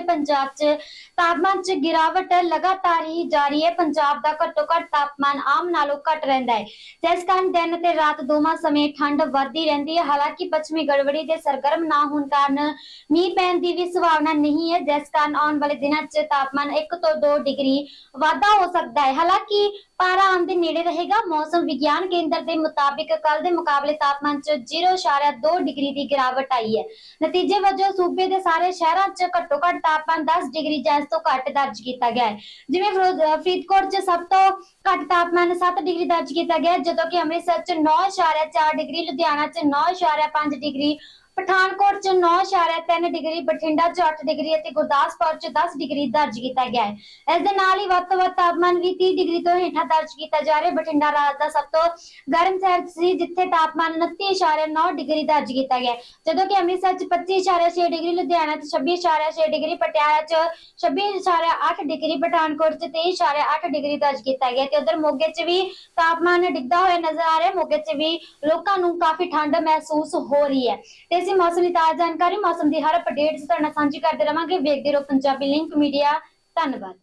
ਤੇ ਪੰਜਾਬ 'ਚ ਤਾਪਮਾਨ 'ਚ ਗਿਰਾਵਟ ਲਗਾਤਾਰ ਹੀ ਜਾਰੀ ਹੈ। ਪੰਜਾਬ ਦਾ ਘੱਟੋ ਘੱਟ ਤਾਪਮਾਨ ਆਮ ਨਾਲੋਂ ਘੱਟ ਰਹਿੰਦਾ ਹੈ। ਜਿਸ ਕਾਰਨ ਦਿਨ ਤੇ ਰਾਤ ਦੋਵਾਂ ਸਮੇਂ ਠੰਡ ਵੱਧਦੀ ਰਹਿੰਦੀ ਹੈ। ਹਾਲਾਂਕਿ ਪੱਛਮੀ ਗੜਬੜੀ ਦੇ ਸਰਗਰਮ ਨਾ ਹੋਣ ਕਾਰਨ ਮੀਂਹ ਪੈਣ ਦੀ ਵੀ ਸੰਭਾਵਨਾ ਨਹੀਂ ਹੈ। ਜਿਸ ਕਾਰਨ ਆਉਣ ਵਾਲੇ ਦਿਨਾਂ 'ਚ ਤਾਪਮਾਨ 1 ਤੋਂ 2 ਡਿਗਰੀ ਵਾਧਾ ਹੋ ਸਕਦਾ ਹੈ। ਹਾਲਾਂਕਿ ਪਾਰਾ ਆਮ ਦੇ ਨੇੜੇ ਰਹੇਗਾ। ਮੌਸਮ ਵਿਗਿਆਨ ਕੇਂਦਰ ਦੇ ਮੁਤਾਬਿਕ ਕੱਲ ਦੇ ਮੁਕਾਬਲੇ ਤਾਪਮਾਨ 'ਚ 0.2 ਡਿਗਰੀ ਦੀ ਗਿਰਾਵਟ ਆਈ ਹੈ। ਨਤੀਜੇ ਵਜੋਂ ਸੂਬੇ ਦੇ ਸਾਰੇ ਸ਼ਹਿਰਾਂ 'ਚ ਘੱਟੋ ਘੱਟ ਤਾਪਮਾਨ 10 ਡਿਗਰੀ ਜਾਂ ਇਸ ਤੋਂ ਘੱਟ ਦਰਜ ਕੀਤਾ ਗਿਆ ਹੈ। ਜਿਵੇਂ ਫਿਰੋਜ਼- ਫਰੀਦਕੋਟ 'ਚ ਸਭ ਤੋਂ ਘੱਟ ਤਾਪਮਾਨ 7 ਡਿਗਰੀ ਦਰਜ ਕੀਤਾ ਗਿਆ ਜਦੋਂ ਕਿ ਅੰਮ੍ਰਿਤਸਰ 'ਚ 9.4 ਡਿਗਰੀ, ਲੁਧਿਆਣਾ 'ਚ 9.5 ਡਿਗਰੀ ਪਠਾਨਕੋਟ 'ਚ 9.3 ਡਿਗਰੀ, ਬਠਿੰਡਾ 'ਚ 8 ਡਿਗਰੀ ਅਤੇ ਗੁਰਦਾਸਪੁਰ 'ਚ 10 ਡਿਗਰੀ ਦਰਜ ਕੀਤਾ ਗਿਆ ਹੈ। ਇਸ ਦੇ ਨਾਲ ਹੀ ਵੱਧ ਤੋਂ ਵੱਧ ਤਾਪਮਾਨ ਵੀ 30 ਡਿਗਰੀ ਤੋਂ ਹੇਠਾਂ ਦਰਜ ਕੀਤਾ ਜਾ ਰਿਹਾ ਹੈ। ਬਠਿੰਡਾ ਰਾਜ ਦਾ ਸਭ ਤੋਂ ਗਰਮ ਸ਼ਹਿਰ ਸੀ, ਜਿੱਥੇ ਤਾਪਮਾਨ 29.9 ਡਿਗਰੀ ਦਰਜ ਕੀਤਾ ਗਿਆ ਜਦੋਂ ਕਿ ਅੰਮ੍ਰਿਤਸਰ 'ਚ 25.6 ਡਿਗਰੀ, ਲੁਧਿਆਣਾ 'ਚ 26.6 ਡਿਗਰੀ, ਪਟਿਆਲਾ 'ਚ 26.8 ਡਿਗਰੀ, ਪਠਾਨਕੋਟ 'ਚ 23.8 ਡਿਗਰੀ ਦਰਜ ਕੀਤਾ ਗਿਆ ਤੇ ਉਧਰ ਮੋਗੇ 'ਚ ਵੀ ਤਾਪਮਾਨ ਡਿੱਗਦਾ ਹੋਇਆ ਨਜ਼ਰ ਆ ਰਿਹਾ ਮੋਗੇ 'ਚ ਵੀ ਲੋਕਾਂ ਨੂੰ ਕਾਫੀ ਠੰਡ ਮਹਿਸੂਸ ਹੋ ਰਹੀ ਹੈ। ਤੇ ਅਸੀਂ ਮੌਸਮ ਦੀ ਤਾਜ਼ਾ ਜਾਣਕਾਰੀ, ਮੌਸਮ ਦੀ ਹਰ ਅਪਡੇਟ ਤੁਹਾਡੇ ਨਾਲ ਸਾਂਝੀ ਕਰਦੇ ਰਵਾਂਗੇ। ਵੇਖਦੇ ਰਹੋ ਪੰਜਾਬੀ ਲਿੰਕ ਮੀਡੀਆ ਧੰਨਵਾਦ।